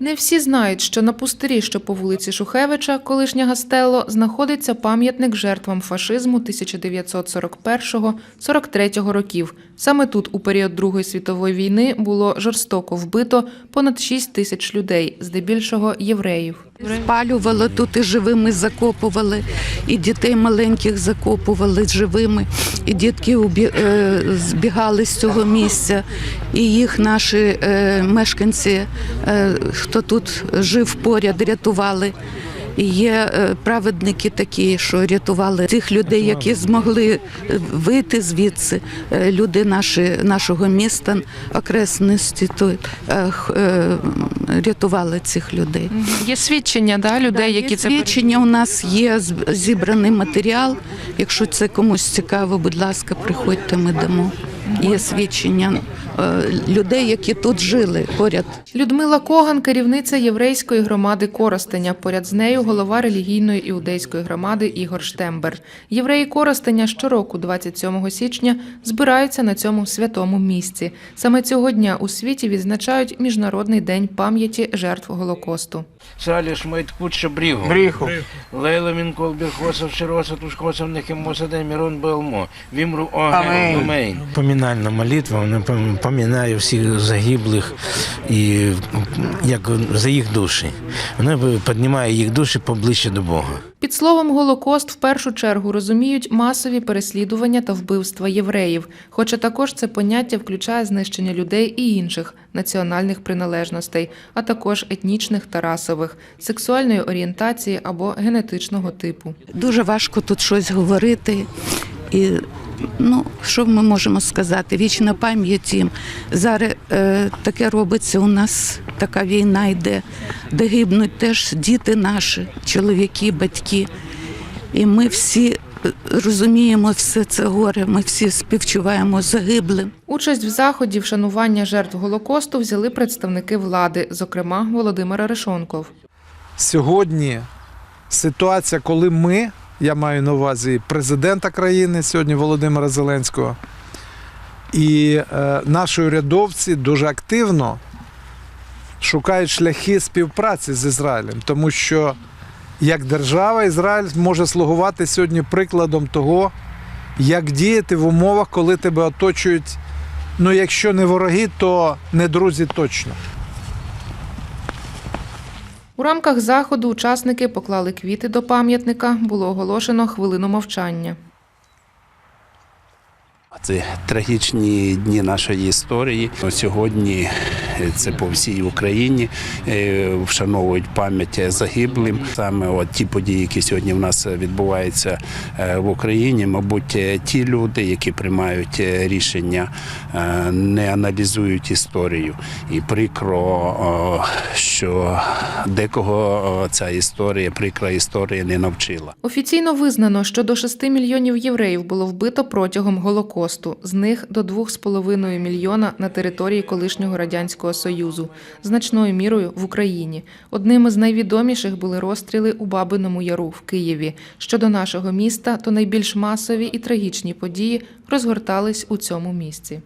Не всі знають, що на пустирі, що по вулиці Шухевича, колишня Гастелло, знаходиться пам'ятник жертвам фашизму 1941-43 років. Саме тут у період Другої світової війни було жорстоко вбито понад 6 тисяч людей, здебільшого євреїв. Спалювали тут і живими закопували, і дітей маленьких закопували живими, і дітки е, збігали з цього місця, і їх наші е, мешканці, е, хто тут жив поряд, рятували. Є е, праведники такі, що рятували тих людей, які змогли е, вийти звідси. Е, Люди наші, нашого міста, окресності, то рятували цих людей. Є свідчення да, людей, Є які це свідчення у нас є зібраний матеріал. Якщо це комусь цікаво, будь ласка, приходьте, ми дамо. Є свідчення людей, які тут жили поряд. Людмила Коган, керівниця єврейської громади Коростеня. Поряд з нею голова релігійної іудейської громади Ігор Штембер. Євреї Коростеня щороку, 27 січня, збираються на цьому святому місці. Саме цього дня у світі відзначають Міжнародний день пам'яті жертв Голокосту. Салі шмейт кутша брігу. Бріху. Лейла він кол бірхосов широса тушкосов нехимоса день белмо. Вімру Амейн. Амейн. Помінальна молитва, вона пом- всіх загиблих і як за їх душі. Вона піднімає їх душі поближче до Бога. Під словом Голокост в першу чергу розуміють масові переслідування та вбивства євреїв, хоча також це поняття включає знищення людей і інших національних приналежностей, а також етнічних та расових, сексуальної орієнтації або генетичного типу. Дуже важко тут щось говорити. І ну, що ми можемо сказати? Вічна пам'ять їм. Зараз е, таке робиться у нас, така війна йде, де гибнуть теж діти наші, чоловіки, батьки. І ми всі е, розуміємо все це горе, ми всі співчуваємо загиблим. Участь в заході вшанування жертв Голокосту взяли представники влади, зокрема Володимир Арешонков. Сьогодні ситуація, коли ми, я маю на увазі президента країни сьогодні Володимира Зеленського, і е, наші урядовці дуже активно шукають шляхи співпраці з Ізраїлем, тому що як держава Ізраїль може слугувати сьогодні прикладом того, як діяти в умовах, коли тебе оточують, ну якщо не вороги, то не друзі точно. У рамках заходу учасники поклали квіти до пам'ятника. Було оголошено хвилину мовчання. Це трагічні дні нашої історії. Сьогодні це по всій Україні е, вшановують пам'ять загиблим. Саме от ті події, які сьогодні в нас відбуваються е, в Україні, мабуть, е, ті люди, які приймають е, рішення, е, не аналізують історію. І прикро, що декого ця історія, прикра історія не навчила. Офіційно визнано, що до 6 мільйонів євреїв було вбито протягом Голокосту, з них до 2,5 мільйона на території колишнього радянського союзу, значною мірою в Україні. Одним із найвідоміших були розстріли у Бабиному Яру в Києві. Щодо нашого міста, то найбільш масові і трагічні події розгортались у цьому місці.